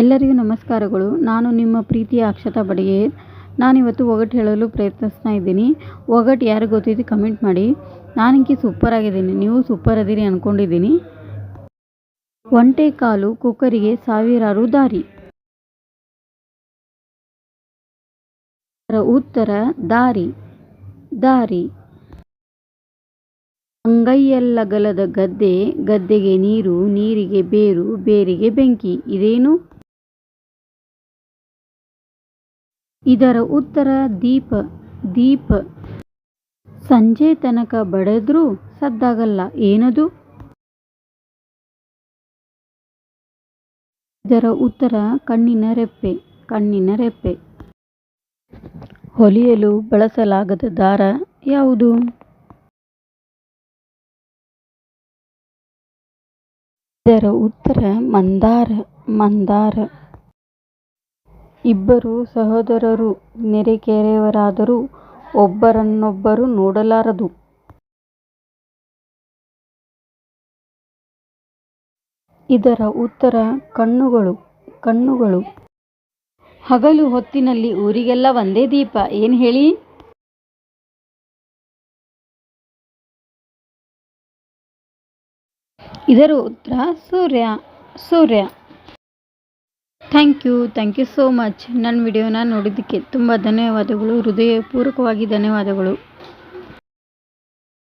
ಎಲ್ಲರಿಗೂ ನಮಸ್ಕಾರಗಳು. ನಾನು ನಿಮ್ಮ ಪ್ರೀತಿಯ ಅಕ್ಷತಾ ಬಡಿಗೆ ನಾನಿವತ್ತು ಒಗಟು ಹೇಳಲು ಪ್ರಯತ್ನಿಸ್ತಾ ಇದ್ದೀನಿ. ಒಗಟು ಯಾರಿಗೆ ಗೊತ್ತಿದ್ದು ಕಮೆಂಟ್ ಮಾಡಿ. ನಾನಿಂಕಿ ಸೂಪರ್ ಆಗಿದ್ದೀನಿ. ನೀವು ಸೂಪರ್ ಅದೀರಿ ಅಂದ್ಕೊಂಡಿದ್ದೀನಿ ಒಂಟೆ ಕಾಲು ಕುಕ್ಕರಿಗೆ ಸಾವಿರಾರು ದಾರಿ. ಉತ್ತರ, ದಾರಿ ದಾರಿ. ಅಂಗೈಯಲ್ಲಗಲದ ಗದ್ದೆ, ಗದ್ದೆಗೆ ನೀರು, ನೀರಿಗೆ ಬೇರು, ಬೇರಿಗೆ ಬೆಂಕಿ. ಇದೇನು? ಇದರ ಉತ್ತರ ದೀಪ ದೀಪ. ಸಂಜೆ ತನಕ ಬಡದ್ರೂ ಸದ್ದಾಗಲ್ಲ, ಏನದು? ಇದರ ಉತ್ತರ ಕಣ್ಣಿನ ರೆಪ್ಪೆ ಕಣ್ಣಿನ ರೆಪ್ಪೆ. ಹೊಲಿಯಲು ಬಳಸಲಾಗದ ದಾರ ಯಾವುದು? ಇದರ ಉತ್ತರ ಮಂದಾರ ಮಂದಾರ. ಇಬ್ಬರು ಸಹೋದರರು, ನೆರೆಕೆರೆಯವರಾದರೂ ಒಬ್ಬರನ್ನೊಬ್ಬರು ನೋಡಲಾರದು. ಇದರ ಉತ್ತರ ಕಣ್ಣುಗಳು ಕಣ್ಣುಗಳು. ಹಗಲು ಹೊತ್ತಿನಲ್ಲಿ ಊರಿಗೆಲ್ಲ ಒಂದೇ ದೀಪ, ಏನು ಹೇಳಿ? ಇದರ ಉತ್ತರ ಸೂರ್ಯ ಸೂರ್ಯ. Thank you thank you so much ನನ್ನ ವಿಡಿಯೋನ ನೋಡಿದ್ದಕ್ಕೆ ತುಂಬ ಧನ್ಯವಾದಗಳು. ಹೃದಯಪೂರ್ವಕವಾಗಿ ಧನ್ಯವಾದಗಳು.